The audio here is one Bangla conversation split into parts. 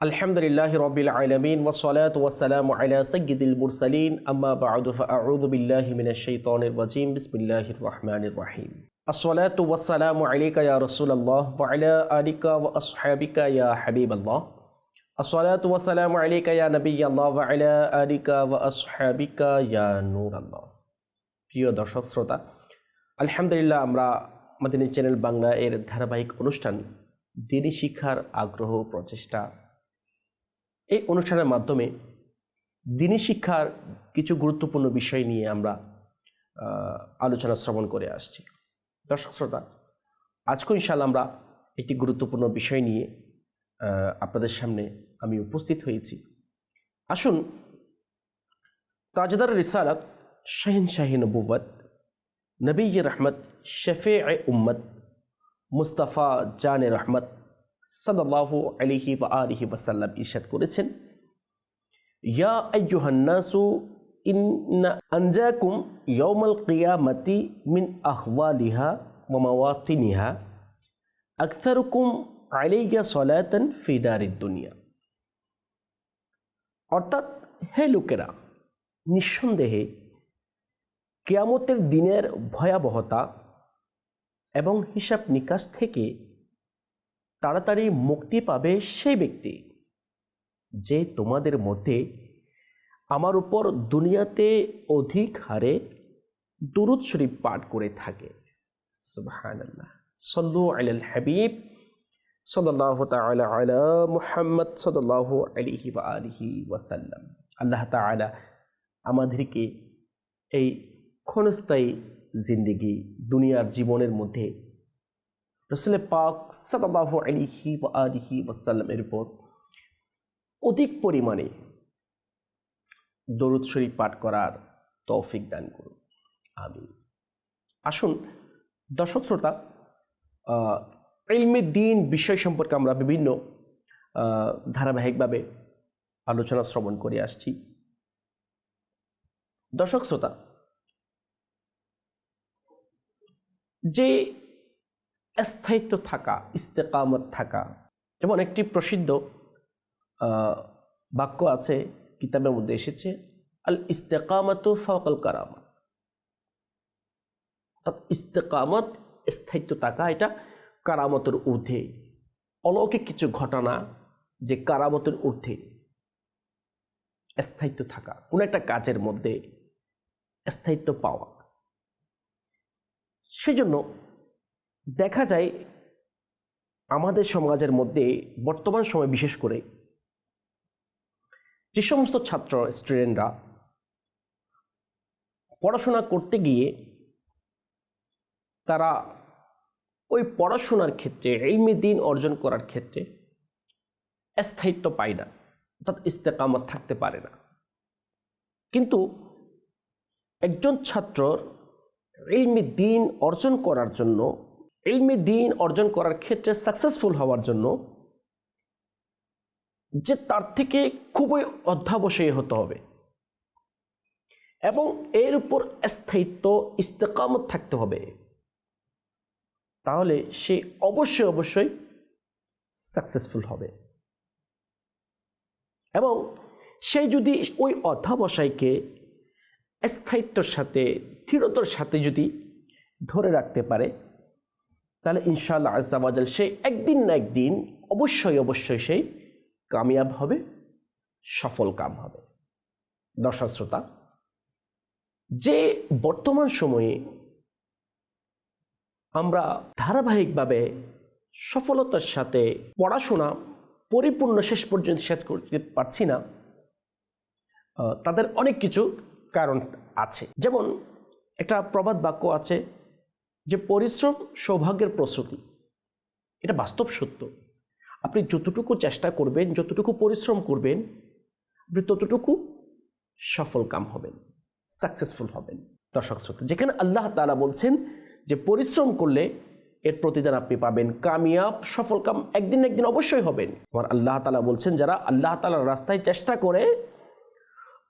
الحمد لله رب العالمين والصلاة والسلام على سيد المرسلين أما بعد فأعوذ بالله من الشيطان الرجيم بسم الله الرحمن الرحيم الصلاة والسلام عليك يا رسول الله وعلى آلك وأصحابك يا حبيب الله الصلاة والسلام عليك يا نبي الله وعلى آلك وأصحابك يا نور الله প্রিয় দর্শক শ্রোতা আলহামদুলিল্লাহ আমরা মাদিনী চ্যানেল বাংলা এর ধারাবাহিক অনুষ্ঠান দিনী শিক্ষার আগ্রহ প্রচেষ্টা এই অনুষ্ঠানের মাধ্যমে দিনী শিক্ষার কিছু গুরুত্বপূর্ণ বিষয় নিয়ে আমরা আলোচনা শ্রবণ করে আসছি। দর্শক শ্রোতা আজকে ইনশাল্লাহ আমরা একটি গুরুত্বপূর্ণ বিষয় নিয়ে আপনাদের সামনে আমি উপস্থিত হয়েছি। আসুন, তাজদার রিসালাত শাহিন শাহিন নবুবত নবী রহমত শফে উম্মত, মুস্তাফা জানে রহমত সাল্লাল্লাহু আলাইহি ওয়া আলিহি ওয়াসাল্লাম ইরশাদ করেছেন, ইয়া আইয়ুহান্নাসু ইন্না আনজাকুম ইয়াউমাল কিয়ামাতি মিন আহওয়ালিহা ওয়া মাওয়াতিনিহা আকসারুকুম আলাইয়া সলাতান ফি দারিদ দুনিয়া। অর্থাৎ, হে লোকেরা, নিঃসন্দেহে কেয়ামতের দিনের ভয়াবহতা এবং হিসাব নিকাশ থেকে তাড়াতাড়ি মুক্তি পাবে সেই ব্যক্তি যে তোমাদের মধ্যে আমার উপর দুনিয়াতে অধিক হারে দুরুদ শরীফ পাঠ করে থাকে। সল্লু আলাল হাবিব। আলা মুহাম্মদ সাল্লাল্লাহু আলাইহি ওয়া আলিহি ওয়াসাল্লাম। আল্লাহ তাআলা আমাদেরকে এই ক্ষণস্থায়ী জিন্দিগি দুনিয়ার জীবনের মধ্যে রসুল পাক সাল্লাল্লাহু আলাইহি ওয়া আলিহি ওয়াসাল্লামের উপর অধিক পরিমাণে দরুদ শরীফ পাঠ করার তৌফিক দান করুন আমি আসুন দর্শক শ্রোতা ইলমে দিন বিষয় সম্পর্কে আমরা বিভিন্ন ধারাবাহিকভাবে আলোচনা শ্রবণ করে আসছি দর্শক শ্রোতা যে স্থায়িত্ব থাকা, ইস্তেকামত থাকা যেমন একটি প্রসিদ্ধ বাক্য আছে, কিতাবের মধ্যে এসেছে, আল ইস্তেকামত ফকল কারামত ইস্তেকামত, স্থায়িত্ব থাকা, এটা কারামতের ঊর্ধ্বে। অলৌকিক কিছু ঘটনা যে কারামতের ঊর্ধ্বে। স্থায়িত্ব থাকা, কোনো একটা কাজের মধ্যে স্থায়িত্ব পাওয়া। সেজন্য দেখা যায় আমাদের সমাজের মধ্যে বর্তমান সময় বিশেষ করে যে সমস্ত ছাত্র স্টুডেন্টরা পড়াশোনা করতে গিয়ে তারা ওই পড়াশোনার ক্ষেত্রে ইলমি দিন অর্জন করার ক্ষেত্রে স্থায়িত্ব পায় না, অর্থাৎ ইস্তেকামত থাকতে পারে না। কিন্তু একজন ছাত্রর ইলমি দিন অর্জন করার জন্য ইলমি দিন অর্জন করার ক্ষেত্রে সাকসেসফুল হওয়ার জন্য যে তার থেকে খুবই অধ্যাবসায়ী হতে হবে। এবং এর উপর স্থায়িত্ব, ইস্তেকামত থাকতে হবে। তাহলে সে অবশ্যই অবশ্যই সাকসেসফুল হবে। এবং সে যদি ওই অধ্যাবসায়কে স্থায়িত্বর সাথে, দৃঢ়তার সাথে যদি ধরে রাখতে পারে তাহলে ইনশাআল্লাহ আজাবাজাল সে একদিন না একদিন অবশ্যই অবশ্যই সেই কামিয়াব হবে, সফল কাম হবে। দর্শক শ্রোতা, যে বর্তমান সময়ে আমরা ধারাবাহিকভাবে সফলতার সাথে পড়াশোনা পরিপূর্ণ শেষ পর্যন্ত শেষ করতে পারছি না তাদের অনেক কিছু কারণ আছে। যেমন একটা প্রবাদ বাক্য আছে যে পরিশ্রম সৌভাগ্যের প্রস্তুতি, এটা বাস্তব সত্য। আপনি যতটুকু চেষ্টা করবেন, যতটুকু পরিশ্রম করবেন, আপনি ততটুকু সফল কাম হবেন সাকসেসফুল হবেন। দর্শক শ্রোতা, যেখানে আল্লাহ তালা বলছেন যে পরিশ্রম করলে এর প্রতিদান আপনি পাবেন, কামিয়াব, সফল কাম একদিন একদিন অবশ্যই হবেন। আমার আল্লাহ তালা বলছেন, যারা আল্লাহ তাআলার রাস্তায় চেষ্টা করে,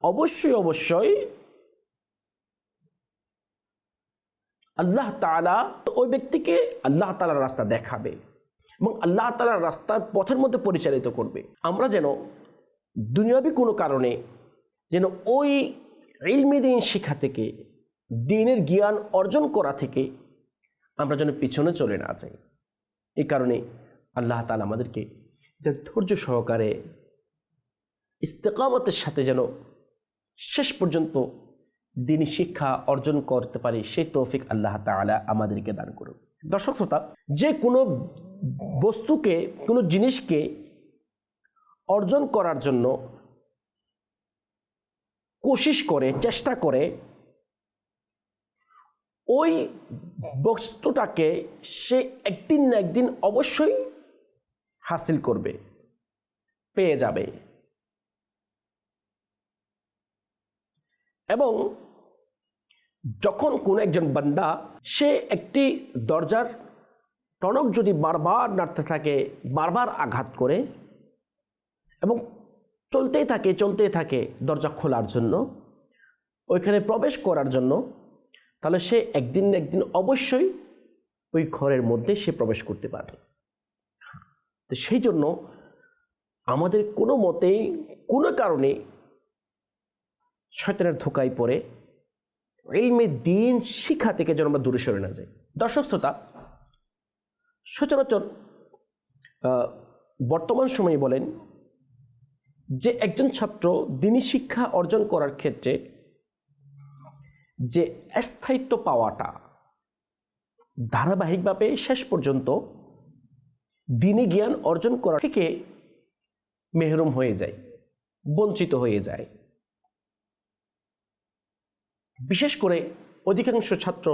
অবশ্যই অবশ্যই আল্লাহ তাআলা ওই ব্যক্তিকে আল্লাহ তাআলার রাস্তা দেখাবে এবং আল্লাহ তালার রাস্তার পথের মধ্যে পরিচালিত করবে। আমরা যেন দুনিয়াবি কোনো কারণে যেন ওই ইলমি দিন শিক্ষা থেকে, দিনের জ্ঞান অর্জন করা থেকে আমরা যেন পিছনে চলে না যাই। এই কারণে আল্লাহ তালা আমাদেরকে যেন ধৈর্য সহকারে ইস্তেকামতের সাথে যেন শেষ পর্যন্ত দিনই শিক্ষা অর্জন করতে পারি, সেই তৌফিক আল্লাহ তালা আমাদেরকে দান করুন দর্শক শ্রোতা, যে কোনো বস্তুকে, কোনো জিনিসকে অর্জন করার জন্য কোশিশ করে, চেষ্টা করে, ওই বস্তুটাকে সে একদিন না একদিন অবশ্যই হাসিল করবে, পেয়ে যাবে। এবং যখন কোন একজন বান্দা, সে একটি দরজার টনক যদি বারবার নাড়তে থাকে, বারবার আঘাত করে এবং চলতেই থাকে চলতেই থাকে দরজা খোলার জন্য, ওইখানে প্রবেশ করার জন্য, তাহলে সে একদিন একদিন অবশ্যই ওই ঘরের মধ্যে সে প্রবেশ করতে পারবে। তো সেই জন্য আমাদের কোনো মতেই, কোনো কারণে শয়তানের ধোকায় পড়ে ইলমে দিন শিক্ষা থেকে যেন আমরা দূরে সরে না যাই। দর্শক শ্রোতা, সচরাচর বর্তমান সময়ে বলেন যে একজন ছাত্র দিনী শিক্ষা অর্জন করার ক্ষেত্রে যে স্থায়িত্ব পাওয়াটা ধারাবাহিকভাবে শেষ পর্যন্ত দিনী জ্ঞান অর্জন করা থেকে মেহরুম হয়ে যায়, বঞ্চিত হয়ে যায়। বিশেষ করে অধিকাংশ ছাত্র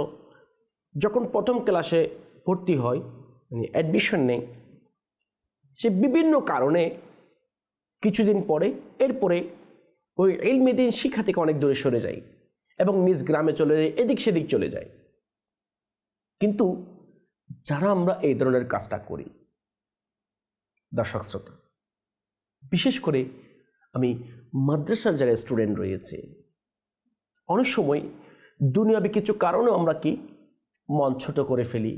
যখন প্রথম ক্লাসে ভর্তি হয় মানে অ্যাডমিশন নেই সে বিভিন্ন কারণে কিছুদিন পরে, এরপরে ওই এলমেদিন শিক্ষা থেকে অনেক দূরে সরে যায় এবং নিজ গ্রামে চলে যায়, এদিক সেদিক চলে যায়। কিন্তু যারা আমরা এই ধরনের কাজটা করি, দর্শক শ্রোতা, বিশেষ করে আমি মাদ্রাসার যারা স্টুডেন্ট রয়েছে অনেক সময় দুনিয়াবি কিছু কারণে আমরা কি মন ছোট করে ফেলি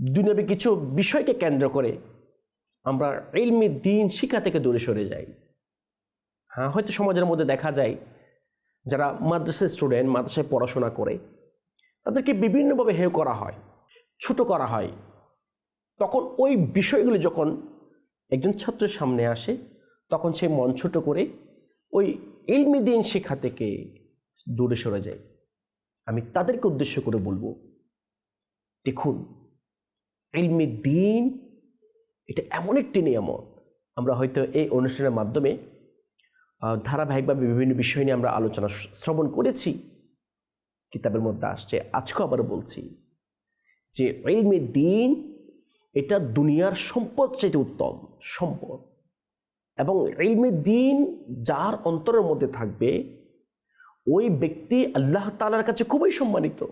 দুনিয়াবি কিছু বিষয়কে কেন্দ্র করে আমরা ইলমি দিন শিক্ষা থেকে দূরে সরে যাই। হ্যাঁ হয়তো সমাজের মধ্যে দেখা যায় যারা মাদ্রাসা স্টুডেন্ট, মাদ্রাসায় পড়াশোনা করে, তাদেরকে বিভিন্নভাবে হেয় করা হয়, ছোট করা হয়। তখন ওই বিষয়গুলি যখন একজন ছাত্রের সামনে আসে, তখন সে মন ছোট করে ওই ইলমি দিন শিক্ষা থেকে দূরে সরে যায় আমি তাদেরকে উদ্দেশ্য করে বলব, দেখুন, ইলমি দিন এটা এমন একটি নিয়ামত। আমরা হয়তো এই অনুষ্ঠানের মাধ্যমে ধারাবাহিকভাবে বিভিন্ন বিষয় নিয়ে আমরা আলোচনা শ্রবণ করেছি, কিতাবের মধ্যে আসছে। আজকেও আবার বলছি যে ইলমে দিন এটা দুনিয়ার সম্পদ চাইতে উত্তম, সম্পদ। এবং ইলমে দিন যার অন্তরের মধ্যে থাকবে, ওই ব্যক্তি আল্লাহ তালার কাছে খুবই সম্মানিত।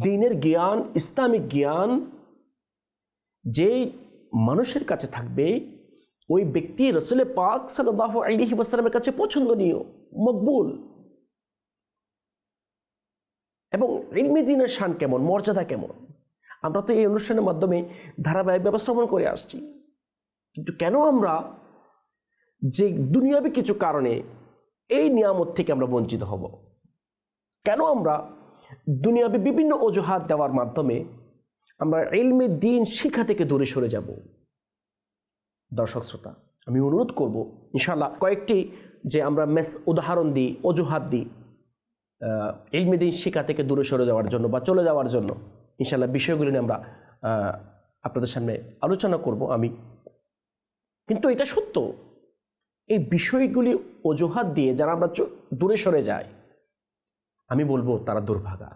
দিনের জ্ঞান, ইসলামিক জ্ঞান যে মানুষের কাছে থাকবে, ওই ব্যক্তি রসুলের পাক সাল্লাহ আলহি ওয়াসালামের কাছে পছন্দনীয়, মকবুল। এবং ইলমি দিনের শান কেমন, মর্যাদা কেমন? আমরা তো এই অনুষ্ঠানের মাধ্যমে ধারাবাহিক ব্যবস্থাপন করে আসছি। কিন্তু কেন আমরা যে দুনিয়াবি কিছু কারণে এই নিয়ামত থেকে আমরা বঞ্চিত হব? কেন আমরা দুনিয়াবি বিভিন্ন অজুহাত দেওয়ার মাধ্যমে আমরা ইলমে দিন শিক্ষা থেকে দূরে সরে যাব? দর্শক শ্রোতা, আমি অনুরোধ করব ইনশাল্লাহ কয়েকটি যে আমরা মেস উদাহরণ দিই, অজুহাত দিই ইলমে দিন শিক্ষা থেকে দূরে সরে যাওয়ার জন্য বা চলে যাওয়ার জন্য ইনশাল্লাহ বিষয়গুলি নিয়ে আমরা আপনাদের সামনে আলোচনা করব। আমি কিন্তু এটা সত্য। এই বিষয়গুলি অজুহাত দিয়ে যারা আমরা দূরে সরে যাই, আমি বলব তারা দুর্ভাগা।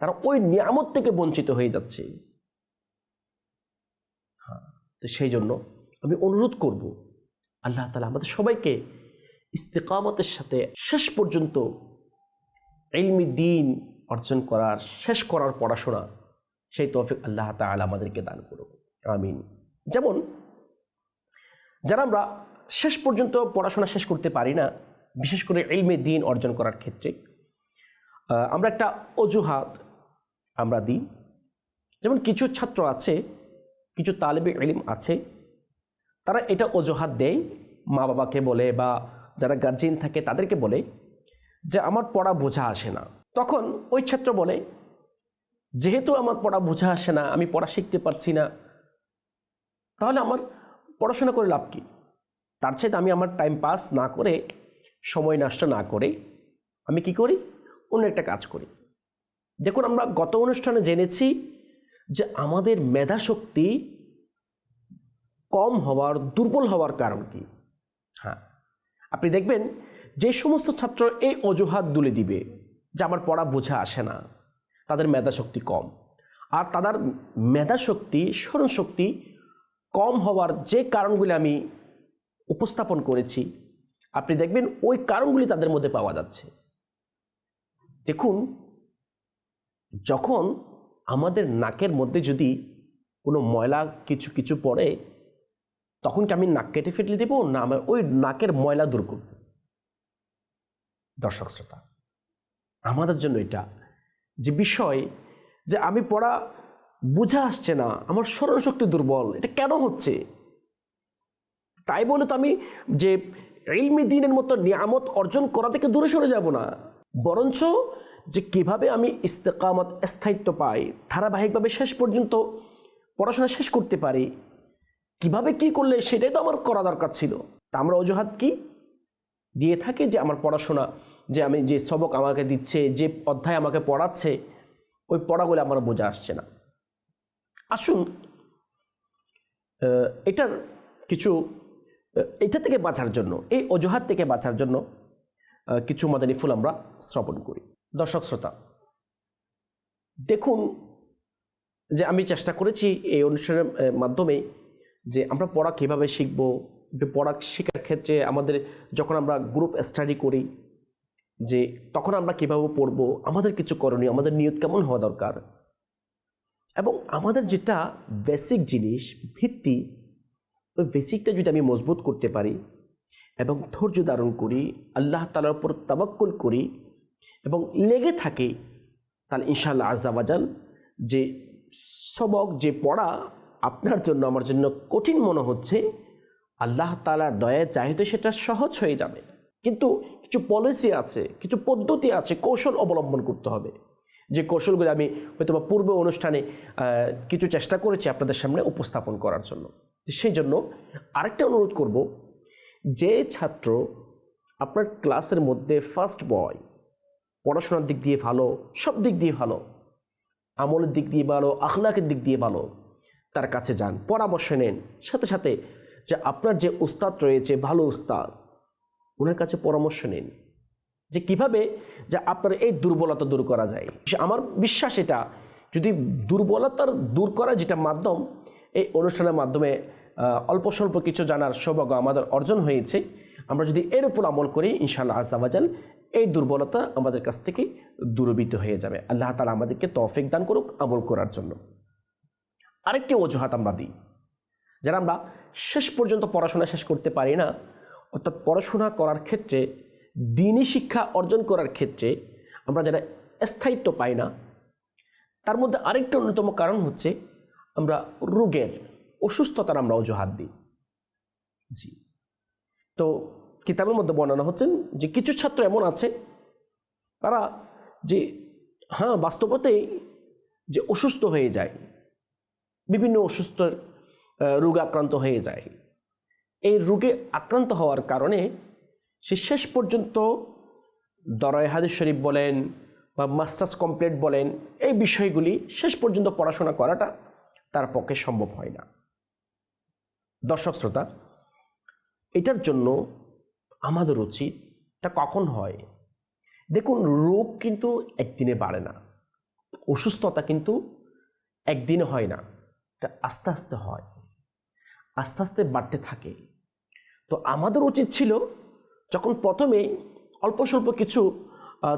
তারা ওই নিয়ামত থেকে বঞ্চিত হয়ে যাচ্ছে। হ্যাঁ তো সেই জন্য আমি অনুরোধ করব, আল্লাহ তালা আমাদের সবাইকে ইস্তেকামতের সাথে শেষ পর্যন্ত এলমি দিন অর্জন করার, শেষ করার পড়াশোনা, সেই তৌফিক আল্লাহ তাআলা আমাদেরকে দান করুন আমিন। যেমন যারা আমরা শেষ পর্যন্ত পড়াশোনা শেষ করতে পারি না, বিশেষ করে ইলমে দিন অর্জন করার ক্ষেত্রে আমরা একটা অজুহাত আমরা দিই। যেমন কিছু ছাত্র আছে, কিছু তালেবে ইলিম আছে, তারা এটা অজুহাত দেয় মা বাবাকে বলে বা যারা গার্জিয়ান থাকে তাদেরকে বলে যে আমার পড়া বোঝা আসে না। তখন ওই ছাত্র বলে, যেহেতু আমার পড়া বোঝা আসে না, আমি পড়া শিখতে পারছি না, তাহলে আমার পড়াশোনা করে লাভ কি? তার চাইতে আমি আমার টাইম পাস না করে, সময় নষ্ট না করে, আমি কি করি? অন্য একটা কাজ করি। দেখুন, আমরা গত অনুষ্ঠানে জেনেছি যে আমাদের মেধা শক্তি কম হওয়ার, দুর্বল হওয়ার কারণ কি? হ্যাঁ। আপনি দেখবেন, যে সমস্ত ছাত্র এই অজুহাত দুলে দিবে যে আমার পড়া বোঝা আসে না, তাদের মেধা শক্তি কম। আর তাদের মেধা শক্তি স্মরণশক্তি কম হওয়ার যে কারণগুলি আমি উপস্থাপন করেছি, আপনি দেখবেন ওই কারণগুলি তাদের মধ্যে পাওয়া যাচ্ছে। দেখুন, যখন আমাদের নাকের মধ্যে যদি কোনো ময়লা কিছু কিছু পড়ে, তখন কি আমি নাক কেটে ফেটলে দেবো, না আমার ওই নাকের ময়লা দূর করব? দর্শক শ্রোতা, আমাদের জন্য এটা যে বিষয় যে আমি পড়া বোঝা আসছে না, আমার স্মরণশক্তি দুর্বল, এটা কেন হচ্ছে? তাই বলে তো আমি যে ইলমি দিনের মতো নিয়ামত অর্জন করা থেকে দূরে সরে যাব না। বরঞ্চ যে কীভাবে আমি ইস্তেকামত স্থায়িত্ব পাই, ধারাবাহিকভাবে শেষ পর্যন্ত পড়াশোনা শেষ করতে পারি, কীভাবে কি করলে সেটাই তো আমার করা দরকার ছিল। তা আমরা অজুহাত কি? দিয়ে থাকি যে আমার পড়াশোনা, যে আমি যে সবক আমাকে দিচ্ছে, যে অধ্যায় আমাকে পড়াচ্ছে, ওই পড়াগুলো আমার বোঝা আসছে না। আসুন এটার কিছু এটা থেকে বাঁচার জন্য, এই অজুহাত থেকে বাঁচার জন্য কিছু মাদানী ফুল আমরা শ্রবণ করি। দর্শক শ্রোতা, দেখুন যে আমি চেষ্টা করেছি এই অনুষ্ঠানের মাধ্যমে যে আমরা পড়া কীভাবে শিখব পড়া শেখার ক্ষেত্রে আমাদের যখন আমরা গ্রুপ স্টাডি করি, যে তখন আমরা কীভাবে পড়ব, আমাদের কিছু করণীয়, আমাদের নিয়ত কেমন হওয়া দরকার এবং আমাদের যেটা বেসিক জিনিস, ভিত্তি, ওই বেসিকটা যদি আমি মজবুত করতে পারি এবং ধৈর্য ধারণ করি, আল্লাহ তালার উপর তাবাক্কুল করি এবং লেগে থাকি, তাহলে ইনশাআল্লাহ আজাবাজাল যে সবক যে পড়া আপনার জন্য, আমার জন্য কঠিন মনে হচ্ছে, আল্লাহ তালার দয়ায় চাইতে সেটা সহজ হয়ে যাবে। কিন্তু কিছু পলিসি আছে, কিছু পদ্ধতি আছে, কৌশল অবলম্বন করতে হবে। যে কৌশলগুলো আমি হয়তো বা পূর্ব অনুষ্ঠানে কিছু চেষ্টা করেছি আপনাদের সামনে উপস্থাপন করার জন্য। সেই জন্য আরেকটা অনুরোধ করব যে ছাত্র আপনার ক্লাসের মধ্যে ফার্স্ট বয় পড়াশোনার দিক দিয়ে ভালো, সব দিক দিয়ে ভালো, আমলের দিক দিয়ে ভালো, আখলাকের দিক দিয়ে ভালো, তার কাছে যান, পরামর্শ নেন। সাথে সাথে যে আপনার যে উস্তাদ রয়েছে, ভালো উস্তাদ ওনার কাছে পরামর্শ নিন। যে কীভাবে যে আপনার এই দুর্বলতা দূর করা যায়। আমার বিশ্বাস এটা, যদি দুর্বলতার দূর করা যেটা মাধ্যম, এই অনুষ্ঠানের মাধ্যমে অল্প স্বল্প কিছু জানার সৌভাগ্য আমাদের অর্জন হয়েছে, আমরা যদি এর উপর আমল করি, ইনশাআল্লাহ আজাবাজাল এই দুর্বলতা আমাদের কাছ থেকে দূরবিত হয়ে যাবে। আল্লাহ তালা আমাদেরকে তৌফিক দান করুক আমল করার জন্য। আরেকটি অজুহাত আমরা দিই, যারা আমরা শেষ পর্যন্ত পড়াশোনা শেষ করতে পারি না, অর্থাৎ পড়াশোনা করার ক্ষেত্রে দিনই শিক্ষা অর্জন করার ক্ষেত্রে আমরা যারা স্থায়িত্ব পাই না, তার মধ্যে আরেকটা অন্যতম কারণ হচ্ছে আমরা রোগের অসুস্থতার আমরা অজুহাত দিই। জি। তো কিতাবের মধ্যে বর্ণনা হচ্ছেন যে কিছু ছাত্র এমন আছে, তারা যে হ্যাঁ বাস্তবতেই যে অসুস্থ হয়ে যায়, বিভিন্ন অসুস্থ রোগে আক্রান্ত হয়ে যায়। এই রোগে আক্রান্ত হওয়ার কারণে সে শেষ পর্যন্ত দরয় হাদিস শরীফ বলেন বা মাস্টার্স কমপ্লিট বলেন, এই বিষয়গুলি শেষ পর্যন্ত পড়াশোনা করাটা তার পক্ষে সম্ভব হয় না। দর্শক শ্রোতা, এটার জন্য আমাদের উচিত এটা কখন হয়? দেখুন, রোগ কিন্তু একদিনে বাড়ে না, অসুস্থতা কিন্তু একদিনে হয় না, এটা আস্তে আস্তে হয়, আস্তে আস্তে বাড়তে থাকে। তো আমাদের উচিত ছিল যখন প্রথমে অল্প স্বল্প কিছু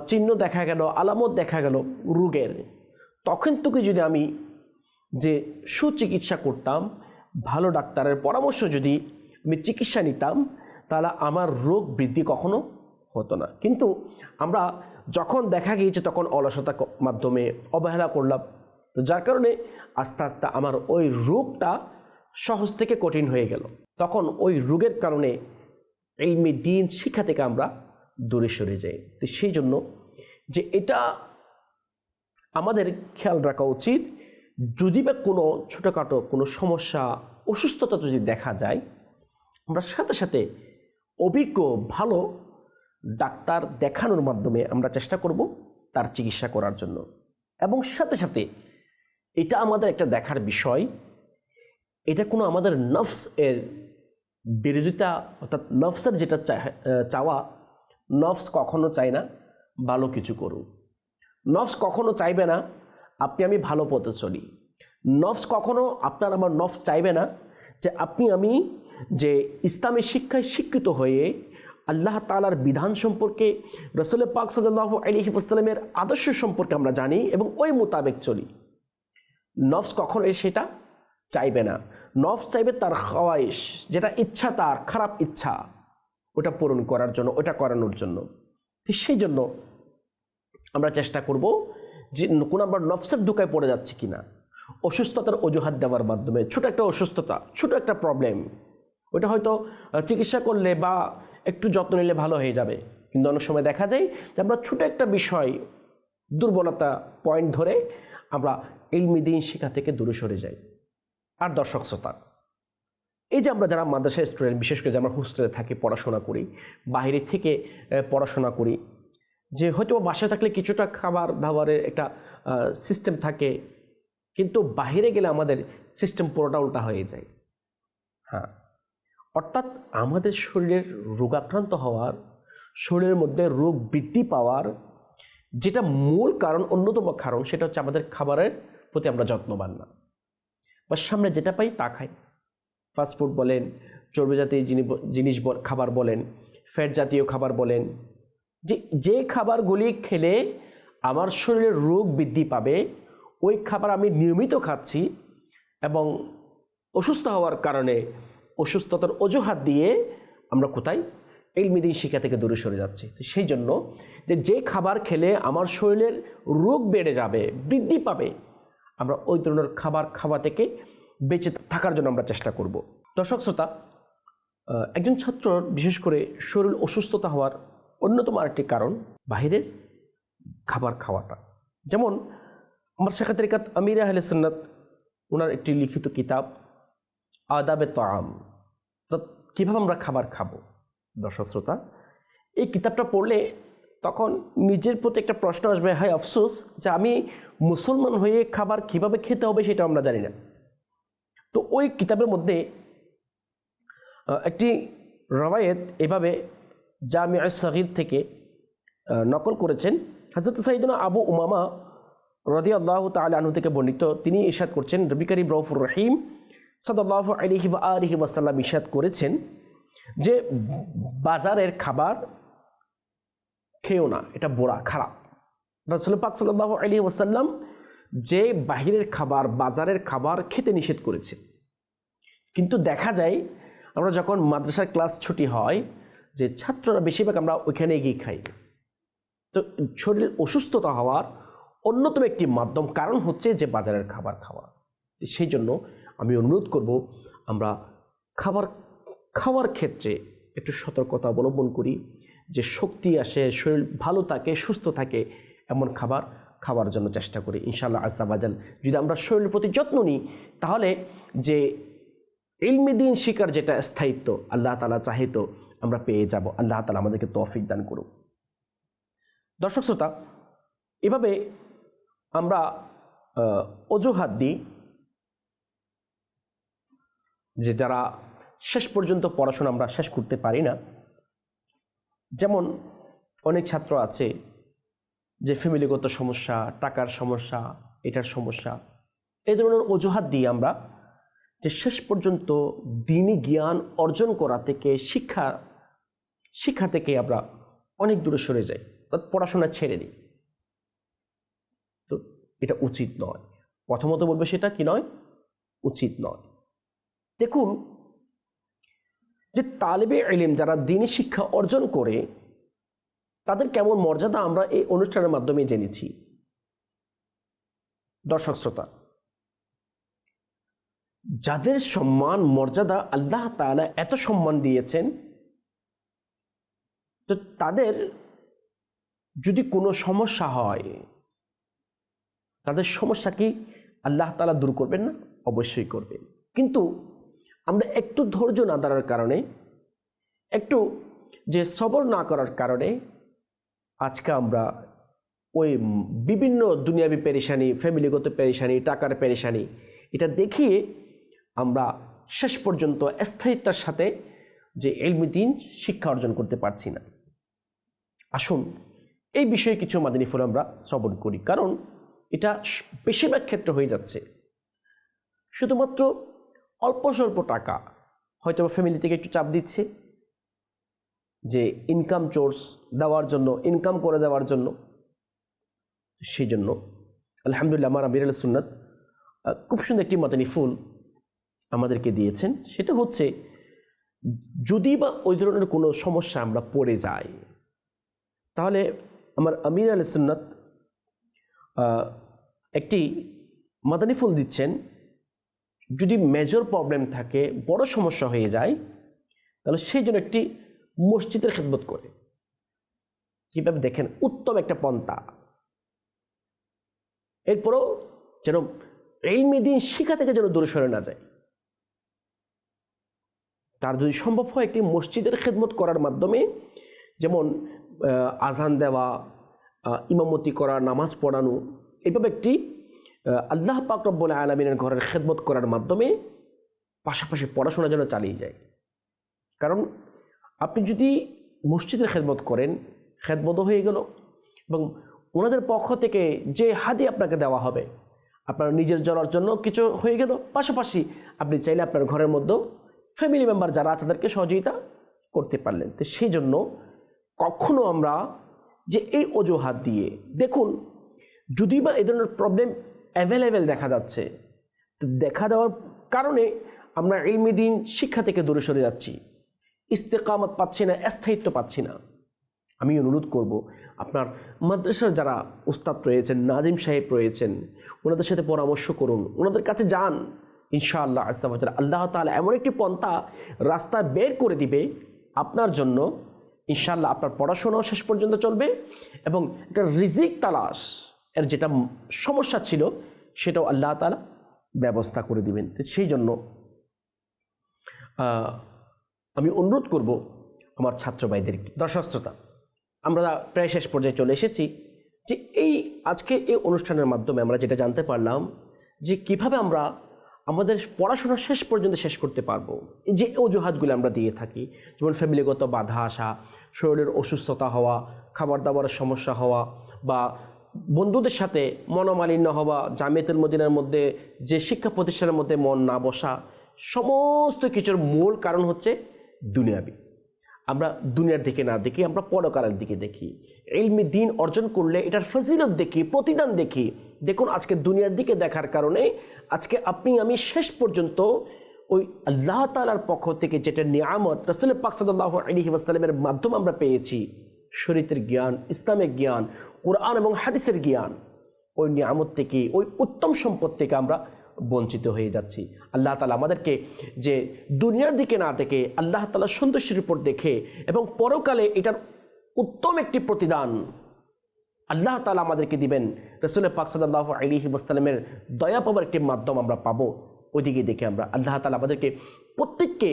চিহ্ন দেখা গেল, আলামত দেখা গেল রোগের, তখন থেকে যদি আমি যে সুচিকিৎসা করতাম, ভালো ডাক্তারের পরামর্শ যদি আমি চিকিৎসা নিতাম, তাহলে আমার রোগ বৃদ্ধি কখনো হতো না। কিন্তু আমরা যখন দেখা গিয়েছে তখন অলসতার ক- মাধ্যমে অবহেলা করলাম। তো যার কারণে আস্তে আস্তে আমার ওই রোগটা সহজ থেকে কঠিন হয়ে গেল। তখন ওই রোগের কারণে ইলমি দিন শিক্ষা থেকে আমরা দূরে সরে যাই। তো সেই জন্য যে এটা আমাদের খেয়াল রাখা উচিত, যদি বা কোনো ছোটোখাটো কোনো সমস্যা, অসুস্থতা যদি দেখা যায়, আমরা সাথে সাথে অভিজ্ঞ, ভালো ডাক্তার দেখানোর মাধ্যমে আমরা চেষ্টা করব তার চিকিৎসা করার জন্য। এবং সাথে সাথে এটা আমাদের একটা দেখার বিষয়। এটা কোনো আমাদের নফস এর বিরোধিতা অর্থাৎ নফসের যেটা চা- চাওয়া, নফস কখনো চায় না, ভালো কিছু করুক। নফস কখনো চাইবে না, আপনি আমি ভালো পথে চলি। নফস কখনো আপনার আমার নফস চাইবে না, যে আপনি আমি যে ইসলামী শিক্ষায় শিক্ষিত হয়ে আল্লাহ তালার বিধান সম্পর্কে রসুল পাক সাল্লাহ আলহি আসসালামের আদর্শ সম্পর্কে আমরা জানি এবং ওই মোতাবেক চলি। নফস কখনো সেটা চাইবে না। নফস চাইবে তার খাওয়াইশ, যেটা ইচ্ছা তার, খারাপ ইচ্ছা, ওটা পূরণ করার জন্য, ওটা করানোর জন্য। সেই জন্য আমরা চেষ্টা করব যে কোন আমরা নফসের ঢুকায় পড়ে যাচ্ছে কিনা। অসুস্থতার অজুহাত দেওয়ার মাধ্যমে, ছোট একটা অসুস্থতা, ছোট একটা প্রবলেম ওটা হয়তো চিকিৎসা করলে বা একটু যত্ন নিলে ভালো হয়ে যাবে। কিন্তু অনেক সময় দেখা যায় যে আমরা ছোট একটা বিষয়, দুর্বলতা পয়েন্ট ধরে আমরা ইলমি দিন শিক্ষা থেকে দূরে সরে যাই। আর দর্শক শ্রোতা, এই যে আমরা যারা মাদ্রাসার স্টুডেন্ট বিশেষ করে যে আমরা হোস্টেলে থাকি, পড়াশোনা করি, বাইরে থেকে পড়াশোনা করি, যে হয়তো বাসায় থাকলে কিছুটা খাবার দাবারের একটা সিস্টেম থাকে, কিন্তু বাইরে গেলে আমাদের সিস্টেম পুরোটা উল্টা হয়ে যায়। হ্যাঁ অর্থাৎ আমাদের শরীরের রোগাক্রান্ত হওয়ার, শরীরের মধ্যে রোগ বৃদ্ধি পাওয়ার, যেটা মূল কারণ, অন্যতম কারণ, সেটা হচ্ছে আমাদের খাবারের প্রতি আমরা যত্নবান না। বা সামনে যেটা পাই তা খাই। ফাস্টফুড বলেন চর্বি জাতীয় জিনি- জিনিস খাবার বলেন ফ্যাট জাতীয় খাবার বলেন, যে যে খাবারগুলি খেলে আমার শরীরে রোগ বৃদ্ধি পাবে, ওই খাবার আমি নিয়মিত খাচ্ছি এবং অসুস্থ হওয়ার কারণে অসুস্থতার অজুহাত দিয়ে আমরা কোথায়? এলমিদিন শিক্ষা থেকে দূরে সরে যাচ্ছি। সেই জন্য যে যে খাবার খেলে আমার শরীরের রোগ বেড়ে যাবে, বৃদ্ধি পাবে আমরা ওই ধরনের খাবার খাওয়া থেকে বেঁচে থাকার জন্য আমরা চেষ্টা করব। দর্শক শ্রোতা একজন ছাত্র বিশেষ করে শরীর অসুস্থতা হওয়ার অন্যতম আরেকটি কারণ বাহিরের খাবার খাওয়াটা। যেমন আমার শেখা তরিকাত আমির আহলে সন্ন্যত ওনার একটি লিখিত কিতাব, আদাবে তাম কীভাবে আমরা খাবার খাব? দর্শক শ্রোতা, এই কিতাবটা পড়লে তখন নিজের প্রতি একটা প্রশ্ন আসবে, হায় আফসোস, যে আমি মুসলমান হয়ে খাবার কীভাবে খেতে হবে সেটা আমরা জানি না। তো ওই কিতাবের মধ্যে একটি রবায়েত এভাবে জামিয়া সগির থেকে নকল করেছেন। হজরত সাইদিনা আবু উমামা রদি আল্লাহ তালু থেকে বর্ণিত, তিনি ইশাদ করছেন রবি করিম রৌফুর রহিম সদাল্লাহ আলিহি আলিহি ওয়াসাল্লাম ইশাদ করেছেন যে বাজারের খাবার খেও না, এটা বোড়া, খারাপ। রাসুল পাক সাল্লাহ আলী ওসাল্লাম যে বাহিরের খাবার, বাজারের খাবার খেতে নিষেধ করেছে। কিন্তু দেখা যায়, আমরা যখন মাদ্রাসার ক্লাস ছুটি হয়, যে ছাত্ররা বেশিরভাগ আমরা ওইখানে গিয়ে খাই। তো শরীর অসুস্থতা হওয়ার অন্যতম একটি মাধ্যম কারণ হচ্ছে যে বাজারের খাবার খাওয়া। সেই জন্য আমি অনুরোধ করব, আমরা খাবার, খাওয়ার ক্ষেত্রে একটু সতর্কতা অবলম্বন করি, যে শক্তি আসে, শরীর ভালো থাকে, সুস্থ থাকে এমন খাবার খাওয়ার জন্য চেষ্টা করি, ইনশাআল্লাহ আসাবাজাল যদি আমরা শরীরের প্রতি যত্ন নিই, তাহলে যে ইলমি দিন শিকার যেটা স্থায়িত্ব, আল্লাহ তালা চাহিত, আমরা পেয়ে যাব। আল্লাহ তালা আমাদেরকে তৌফিক দান করুক। দর্শক শ্রোতা, এভাবে আমরা অজুহাত দিই যে যারা শেষ পর্যন্ত পড়াশোনা আমরা শেষ করতে পারি না। যেমন অনেক ছাত্র আছে যে ফ্যামিলিগত সমস্যা, টাকার সমস্যা, এটার সমস্যা, এই ধরনের অজুহাত দিয়ে আমরা যে শেষ পর্যন্ত দিনই জ্ঞান অর্জন করা থেকে, শিক্ষা শিক্ষা থেকে আমরা অনেক দূরে সরে যাই পড়াশোনা ছেড়ে দিই। তো এটা উচিত নয়। প্রথমত বলবে সেটা কি নয়? উচিত নয়। দেখুন, যে তালেবে এলিম যারা দিনী শিক্ষা অর্জন করে তাদের কেমন মর্যাদা আমরা এই অনুষ্ঠানের মাধ্যমে জেনেছি? দর্শক শ্রোতা, যাদের সম্মান, মর্যাদা আল্লাহ তাআলা এত সম্মান দিয়েছেন, তো তাদের যদি কোনো সমস্যা হয়, তাদের সমস্যা কি আল্লাহ তাআলা দূর করবেন না? অবশ্যই করবেন। কিন্তু আমরা একটু ধৈর্য না ধরার কারণে, একটু যে সবর না করার কারণে আজকে আমরা ওই বিভিন্ন দুনিয়াবি পেরেশানি, ফ্যামিলিগত পেরেশানি, টাকার পেরেশানি, এটা দেখিয়ে আমরা শেষ পর্যন্ত স্থায়িত্বার সাথে যে এলমি দিন শিক্ষা অর্জন করতে পারছি না। আসুন, এই বিষয়ে কিছু মাদিনী ফুল আমরা শ্রবণ করি, কারণ এটা বেশিরভাগ ক্ষেত্রে হয়ে যাচ্ছে। শুধুমাত্র অল্প স্বল্প টাকা হয়তো ফ্যামিলি থেকে একটু চাপ দিচ্ছে যে ইনকাম সোর্স দেওয়ার জন্য ইনকাম করে দেওয়ার জন্য সেই জন্য আলহামদুলিল্লাহ আমার আমির সুন্নাত খুব সুন্দর একটি মাদানী ফুল আমাদেরকে দিয়েছেন। সেটা হচ্ছে, যদি বা ওই ধরনের কোনো সমস্যা আমরা পড়ে যাই, তাহলে আমার আমির আল সুন্নাত একটি মাদানি ফুল দিচ্ছেন। যদি মেজর প্রবলেম থাকে, বড় সমস্যা হয়ে যায়, তাহলে সেই জন্য একটি মসজিদের খেদমত করে। কীভাবে দেখেন? উত্তম একটা পন্থা। এরপরও যেন এলমি দিন শিখা থেকে যেন দূরে সরে না যায়। তার যদি সম্ভব হয় একটি মসজিদের খেদমত করার মাধ্যমে, যেমন আজান দেওয়া ইমামতি করা, নামাজ পড়ানো, এভাবে একটি আল্লাহ পাক রব্বুল আলমিনের ঘরের খেদমত করার মাধ্যমে পাশাপাশি পড়াশোনা যেন চালিয়ে যায়। কারণ আপনি যদি মসজিদের খেদমত করেন, খেদমতও হয়ে গেল এবং ওনাদের পক্ষ থেকে যে হাদি আপনাকে দেওয়া হবে, আপনার নিজের চলার জন্য কিছু হয়ে গেল। পাশাপাশি আপনি চাইলে আপনার ঘরের মধ্যেও ফ্যামিলি মেম্বার যারা আছে তাদেরকে সহযোগিতা করতে পারলেন। তো সেই জন্য কখনও আমরা যে এই অজুহাত দিয়ে, দেখুন, যদি বা এ ধরনের প্রবলেম অ্যাভেলেবেল দেখা যাচ্ছে, তো দেখা দেওয়ার কারণে আমরা ইলমি দিন শিক্ষা থেকে দূরে সরে যাচ্ছি। ইস্তেকামত পাচ্ছি না, স্থায়িত্ব পাচ্ছি না। আমি অনুরোধ করব, আপনার মাদ্রাসার যারা উস্তাদ রয়েছেন, নাজিম সাহেব রয়েছেন, ওনাদের সাথে পরামর্শ করুন, ওনাদের কাছে যান। ইনশাআল্লাহ আসাফাজ আল্লাহ তাআলা এমন একটি পন্থা রাস্তা বের করে দিবে আপনার জন্য। ইনশাআল্লাহ আপনার পড়াশোনাও শেষ পর্যন্ত চলবে এবং একটা রিজিক তালাশ এর যেটা সমস্যা ছিল, সেটাও আল্লাহ তাআলা ব্যবস্থা করে দিবেন। সেই জন্য আমি অনুরোধ করব আমার ছাত্র ভাইদেরকে, দর্শক শ্রোতা, আমরা প্রায় শেষ পর্যায়ে চলে এসেছি যে এই আজকে এই অনুষ্ঠানের মাধ্যমে আমরা যেটা জানতে পারলাম যে কীভাবে আমরা আমাদের পড়াশোনা শেষ পর্যন্ত শেষ করতে পারব। যে অজুহাতগুলো আমরা দিয়ে থাকি, যেমন ফ্যামিলিগত বাধা আসা, শরীরের অসুস্থতা হওয়া খাবার দাবারের সমস্যা হওয়া বা বন্ধুদের সাথে মনোমালিন্য হওয়া, জামিয়াতুল মদিনার মধ্যে যে শিক্ষা প্রতিষ্ঠানের মধ্যে মন না বসা, সমস্ত কিছুর মূল কারণ হচ্ছে দুনিয়াবি। আমরা দুনিয়ার দিকে না দেখি, আমরা পরকালের দিকে দেখি। এলমি দিন অর্জন করলে এটার ফজিলত দেখি, প্রতিদান দেখি। দেখুন, আজকে দুনিয়ার দিকে দেখার কারণে আজকে আপনি, আমি শেষ পর্যন্ত ওই আল্লাহ তালার পক্ষ থেকে যেটা নিয়ামত রসুল পাক সাল্লাহ আলী ওয়াসাল্লামের মাধ্যমে আমরা পেয়েছি শরীরের জ্ঞান, ইসলামের জ্ঞান, কোরআন এবং হাদিসের জ্ঞান, ওই নিয়ামত থেকে, ওই উত্তম সম্পদ থেকে আমরা বঞ্চিত হয়ে যাচ্ছি। আল্লাহ তালা আমাদেরকে যে দুনিয়ার দিকে না দেখে, আল্লাহ তালা সন্তুষ্টির উপর দেখে এবং পরকালে এটার উত্তম একটি প্রতিদান আল্লাহ তালা আমাদেরকে দিবেন। রসুল পাক সাল্লাহ ওসালামের দয়া পাবার একটি মাধ্যম আমরা পাবো। ওইদিকে দেখে আমরা আল্লাহ তালা আমাদেরকে প্রত্যেককে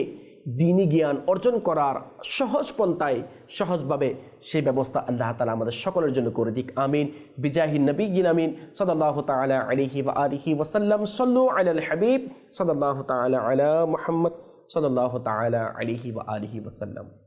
দিনী জ্ঞান অর্জন করার সহজ পন্থায় সহজভাবে সেই ব্যবস্থা আল্লাহ তালা আমাদের সকলের জন্য করে দিক। আমিন। বিজাহিন নবী গিন আমিন। সদাল্লাহ তালা আলিহি বা আলিহি ওসাল্লাম সল্লু আল হাবিব। সদাল্লাহ তালা আলা মোহাম্মদ। সদাল্লাহ তালা আলিহি বা আলিহি ওসাল্লাম